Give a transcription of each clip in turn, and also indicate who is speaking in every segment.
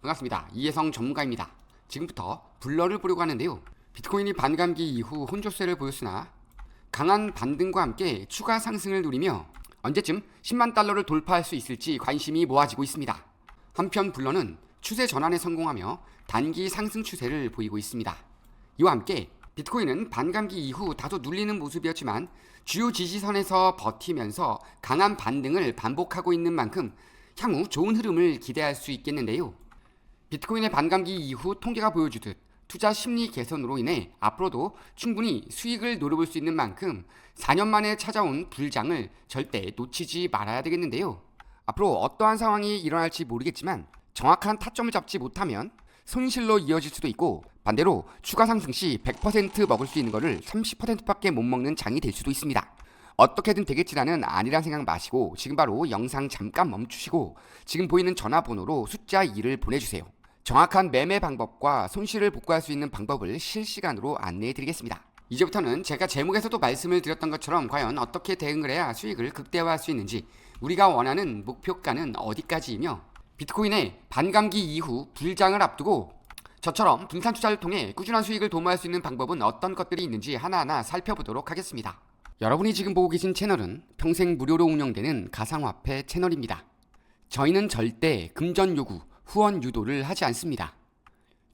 Speaker 1: 반갑습니다. 이혜성 전문가입니다. 지금부터 블러를 보려고 하는데요. 비트코인이 반감기 이후 혼조세를 보였으나 강한 반등과 함께 추가 상승을 누리며 언제쯤 10만 달러를 돌파할 수 있을지 관심이 모아지고 있습니다. 한편 블러는 추세 전환에 성공하며 단기 상승 추세를 보이고 있습니다. 이와 함께 비트코인은 반감기 이후 다소 눌리는 모습이었지만 주요 지지선에서 버티면서 강한 반등을 반복하고 있는 만큼 향후 좋은 흐름을 기대할 수 있겠는데요. 비트코인의 반감기 이후 통계가 보여주듯 투자 심리 개선으로 인해 앞으로도 충분히 수익을 노려볼 수 있는 만큼 4년 만에 찾아온 불장을 절대 놓치지 말아야 되겠는데요. 앞으로 어떠한 상황이 일어날지 모르겠지만 정확한 타점을 잡지 못하면 손실로 이어질 수도 있고 반대로 추가 상승 시 100% 먹을 수 있는 거를 30%밖에 못 먹는 장이 될 수도 있습니다. 어떻게든 되겠지라는 아니란 생각 마시고 지금 바로 영상 잠깐 멈추시고 지금 보이는 전화번호로 숫자 2를 보내주세요. 정확한 매매 방법과 손실을 복구할 수 있는 방법을 실시간으로 안내해 드리겠습니다. 이제부터는 제가 제목에서도 말씀을 드렸던 것처럼 과연 어떻게 대응을 해야 수익을 극대화할 수 있는지 우리가 원하는 목표가는 어디까지이며 비트코인의 반감기 이후 불장을 앞두고 저처럼 분산 투자를 통해 꾸준한 수익을 도모할 수 있는 방법은 어떤 것들이 있는지 하나하나 살펴보도록 하겠습니다. 여러분이 지금 보고 계신 채널은 평생 무료로 운영되는 가상화폐 채널입니다. 저희는 절대 금전 요구, 후원 유도를 하지 않습니다.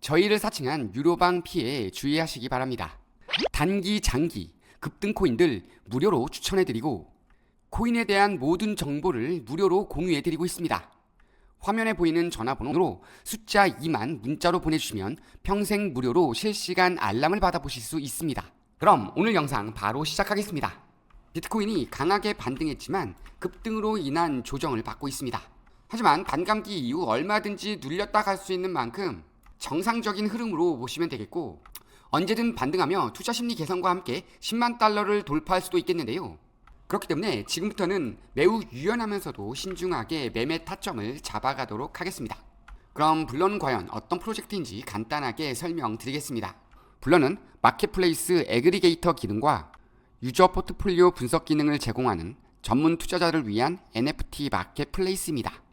Speaker 1: 저희를 사칭한 유료방 피해 주의하시기 바랍니다. 단기, 장기, 급등 코인들 무료로 추천해드리고 코인에 대한 모든 정보를 무료로 공유해드리고 있습니다. 화면에 보이는 전화번호로 숫자 2만 문자로 보내주시면 평생 무료로 실시간 알람을 받아보실 수 있습니다. 그럼 오늘 영상 바로 시작하겠습니다. 비트코인이 강하게 반등했지만 급등으로 인한 조정을 받고 있습니다. 하지만 반감기 이후 얼마든지 눌렸다 갈 수 있는 만큼 정상적인 흐름으로 보시면 되겠고 언제든 반등하며 투자 심리 개선과 함께 10만 달러를 돌파할 수도 있겠는데요. 그렇기 때문에 지금부터는 매우 유연하면서도 신중하게 매매 타점을 잡아가도록 하겠습니다. 그럼 블러는 과연 어떤 프로젝트인지 간단하게 설명드리겠습니다. 블러는 마켓플레이스 애그리게이터 기능과 유저 포트폴리오 분석 기능을 제공하는 전문 투자자를 위한 NFT 마켓플레이스입니다.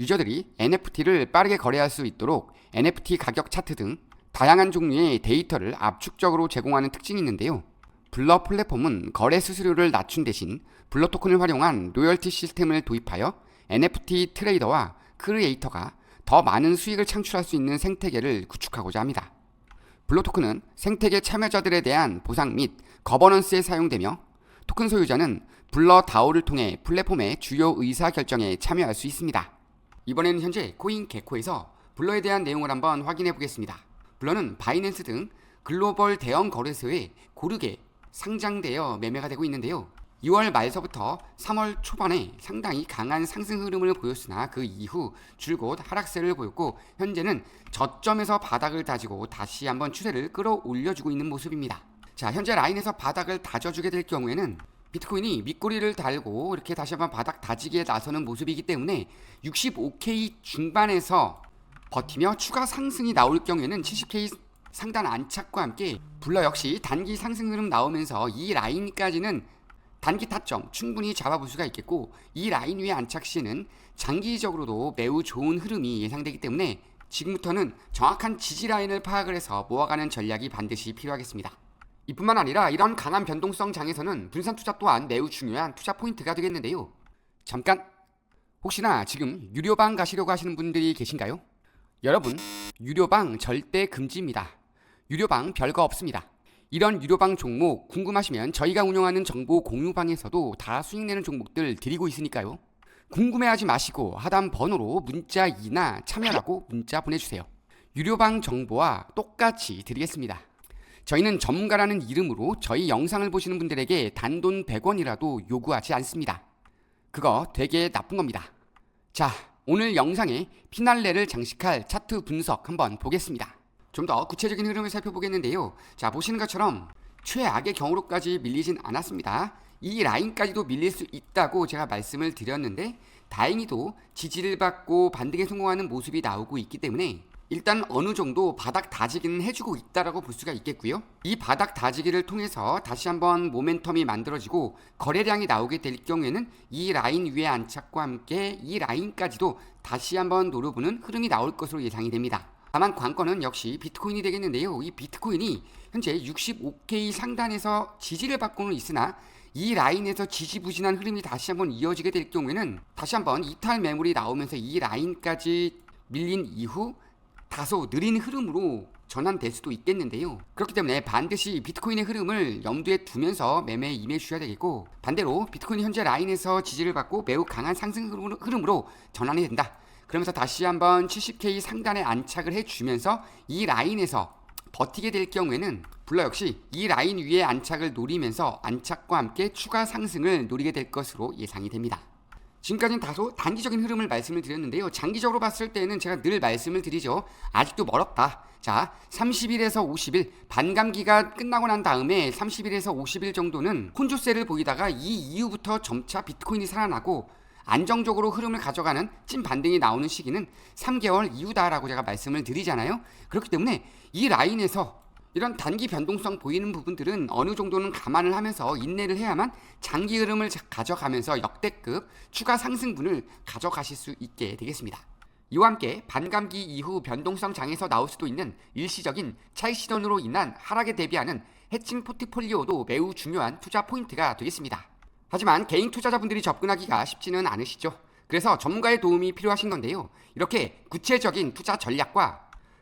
Speaker 1: 유저들이 NFT를 빠르게 거래할 수 있도록 NFT 가격 차트 등 다양한 종류의 데이터를 압축적으로 제공하는 특징이 있는데요. 블러 플랫폼은 거래 수수료를 낮춘 대신 블러 토큰을 활용한 로열티 시스템을 도입하여 NFT 트레이더와 크리에이터가 더 많은 수익을 창출할 수 있는 생태계를 구축하고자 합니다. 블러 토큰은 생태계 참여자들에 대한 보상 및 거버넌스에 사용되며 토큰 소유자는 블러 다오를 통해 플랫폼의 주요 의사 결정에 참여할 수 있습니다. 이번에는 현재 코인 개코에서 블러에 대한 내용을 한번 확인해 보겠습니다. 블러는 바이낸스 등 글로벌 대형 거래소에 고르게 상장되어 매매가 되고 있는데요. 2월 말서부터 3월 초반에 상당히 강한 상승 흐름을 보였으나 그 이후 줄곧 하락세를 보였고 현재는 저점에서 바닥을 다지고 다시 한번 추세를 끌어올려주고 있는 모습입니다. 자, 현재 라인에서 바닥을 다져주게 될 경우에는 비트코인이 밑꼬리를 달고 이렇게 다시 한번 바닥 다지기에 나서는 모습이기 때문에 65K 중반에서 버티며 추가 상승이 나올 경우에는 70K 상단 안착과 함께 불러 역시 단기 상승 흐름 나오면서 이 라인까지는 단기 타점 충분히 잡아볼 수가 있겠고 이 라인 위에 안착 시에는 장기적으로도 매우 좋은 흐름이 예상되기 때문에 지금부터는 정확한 지지 라인을 파악을 해서 모아가는 전략이 반드시 필요하겠습니다. 이뿐만 아니라 이런 강한 변동성 장에서는 분산 투자 또한 매우 중요한 투자 포인트가 되겠는데요. 잠깐 혹시나 지금 유료방 가시려고 하시는 분들이 계신가요? 여러분 유료방 절대 금지입니다. 유료방 별거 없습니다. 이런 유료방 종목 궁금하시면 저희가 운영하는 정보 공유방에서도 다 수익 내는 종목들 드리고 있으니까요. 궁금해하지 마시고 하단 번호로 문자 2나 참여라고 문자 보내주세요. 유료방 정보와 똑같이 드리겠습니다. 저희는 전문가라는 이름으로 저희 영상을 보시는 분들에게 단돈 100원이라도 요구하지 않습니다. 그거 되게 나쁜 겁니다. 자, 오늘 영상에 피날레를 장식할 차트 분석 한번 보겠습니다. 좀 더 구체적인 흐름을 살펴보겠는데요. 자, 보시는 것처럼 최악의 경우로까지 밀리진 않았습니다. 이 라인까지도 밀릴 수 있다고 제가 말씀을 드렸는데 다행히도 지지를 받고 반등에 성공하는 모습이 나오고 있기 때문에 일단 어느 정도 바닥 다지기는 해주고 있다라고 볼 수가 있겠고요. 이 바닥 다지기를 통해서 다시 한번 모멘텀이 만들어지고 거래량이 나오게 될 경우에는 이 라인 위에 안착과 함께 이 라인까지도 다시 한번 노려보는 흐름이 나올 것으로 예상이 됩니다. 다만 관건은 역시 비트코인이 되겠는데요. 이 비트코인이 현재 65K 상단에서 지지를 받고는 있으나 이 라인에서 지지부진한 흐름이 다시 한번 이어지게 될 경우에는 다시 한번 이탈 매물이 나오면서 이 라인까지 밀린 이후 다소 느린 흐름으로 전환될 수도 있겠는데요. 그렇기 때문에 반드시 비트코인의 흐름을 염두에 두면서 매매에 임해 주셔야 되겠고 반대로 비트코인이 현재 라인에서 지지를 받고 매우 강한 상승 흐름으로, 전환이 된다. 그러면서 다시 한번 70K 상단에 안착을 해주면서 이 라인에서 버티게 될 경우에는 불러 역시 이 라인 위에 안착을 노리면서 안착과 함께 추가 상승을 노리게 될 것으로 예상이 됩니다. 지금까지는 다소 단기적인 흐름을 말씀을 드렸는데요. 장기적으로 봤을 때는 제가 늘 말씀을 드리죠. 아직도 멀었다. 자, 30일에서 50일 반감기가 끝나고 난 다음에 30일에서 50일 정도는 혼조세를 보이다가 이 이후부터 점차 비트코인이 살아나고 안정적으로 흐름을 가져가는 찐 반등이 나오는 시기는 3개월 이후다라고 제가 말씀을 드리잖아요. 그렇기 때문에 이 라인에서 이런 단기 변동성 보이는 부분들은 어느 정도는 감안을 하면서 인내를 해야만 장기 흐름을 자- 가져가면서 역대급 추가 상승분을 가져가실 수 있게 되겠습니다. 이와 함께 반감기 이후 변동성 장에서 나올 수도 있는 일시적인 차익 시전으로 인한 하락에 대비하는 해칭 포트폴리오도 매우 중요한 투자 포인트가 되겠습니다. 하지만 개인 투자자분들이 접근하기가 쉽지는 않으시죠. 그래서 전문가의 도움이 필요하신 건데요. 이렇게 구체적인 투자 전략과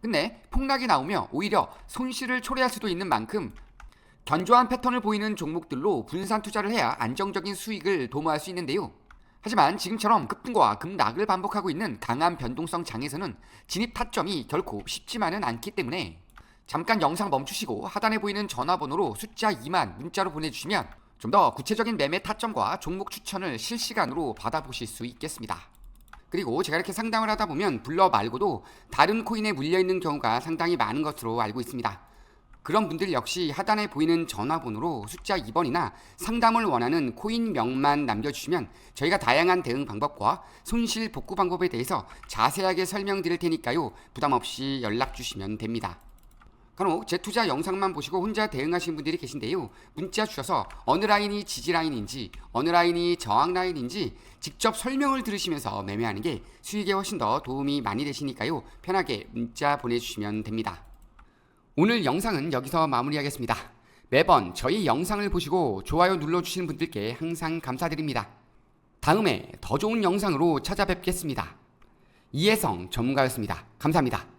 Speaker 1: 근데 폭락이 나오며 오히려 손실을 초래할 수도 있는 만큼 견조한 패턴을 보이는 종목들로 분산 투자를 해야 안정적인 수익을 도모할 수 있는데요. 하지만 지금처럼 급등과 급락을 반복하고 있는 강한 변동성 장에서는 진입 타점이 결코 쉽지만은 않기 때문에 잠깐 영상 멈추시고 하단에 보이는 전화번호로 숫자 2만 문자로 보내주시면 좀 더 구체적인 매매 타점과 종목 추천을 실시간으로 받아보실 수 있겠습니다. 그리고 제가 이렇게 상담을 하다 보면 불러 말고도 다른 코인에 물려 있는 경우가 상당히 많은 것으로 알고 있습니다. 그런 분들 역시 하단에 보이는 전화번호로 숫자 2번이나 상담을 원하는 코인명만 남겨주시면 저희가 다양한 대응 방법과 손실 복구 방법에 대해서 자세하게 설명드릴 테니까요. 부담 없이 연락 주시면 됩니다. 간혹 제 투자 영상만 보시고 혼자 대응하신 분들이 계신데요. 문자 주셔서 어느 라인이 지지 라인인지 어느 라인이 저항 라인인지 직접 설명을 들으시면서 매매하는 게 수익에 훨씬 더 도움이 많이 되시니까요. 편하게 문자 보내주시면 됩니다. 오늘 영상은 여기서 마무리하겠습니다. 매번 저희 영상을 보시고 좋아요 눌러주시는 분들께 항상 감사드립니다. 다음에 더 좋은 영상으로 찾아뵙겠습니다. 이혜성 전문가였습니다. 감사합니다.